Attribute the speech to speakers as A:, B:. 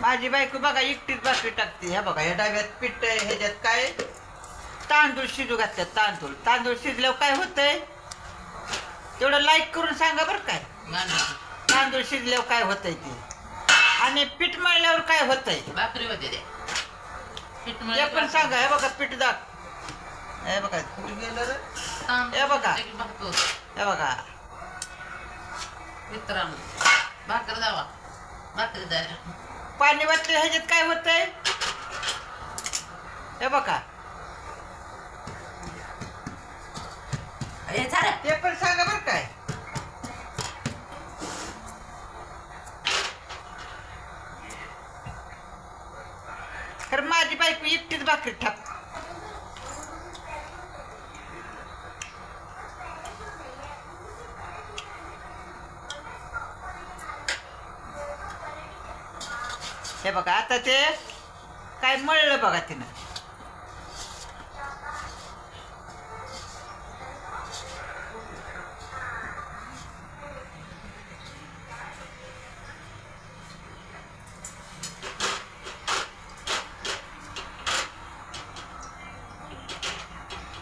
A: माझी बायको बघा एकटीच भाकरी टाकते. ह्या बघा ह्या डाब्यात पीठ आहे, ह्याच्यात काय तांदूळ शिजू घातल्यात तांदूळ. तांदूळ शिजल्यावर काय होतंय? तेवढं लाईक करून सांगा बरं काय तांदूळ शिजल्यावर काय होतंय ते? आणि पीठ मळल्यावर काय होतंय?
B: भाकरी होते ते. पीठ
A: ते पण सांगा हे बघा पीठ दाख हे बघा कुठे गेलं रे?
B: तांदूळ
A: हे बघा.
B: भाकरी. होते.
A: हे बघा.
B: मित्रांनो भाकर जावा भाकरी जायला
A: पाणी वाटलं ह्याच्यात काय होतंय? हे बघा.
B: हे झालं.
A: ते पण सांगा बरं काय. खरं माझी बायको एकटीच भाकरी टाक हे बघा आता ते काय मळलं बघा तिनं.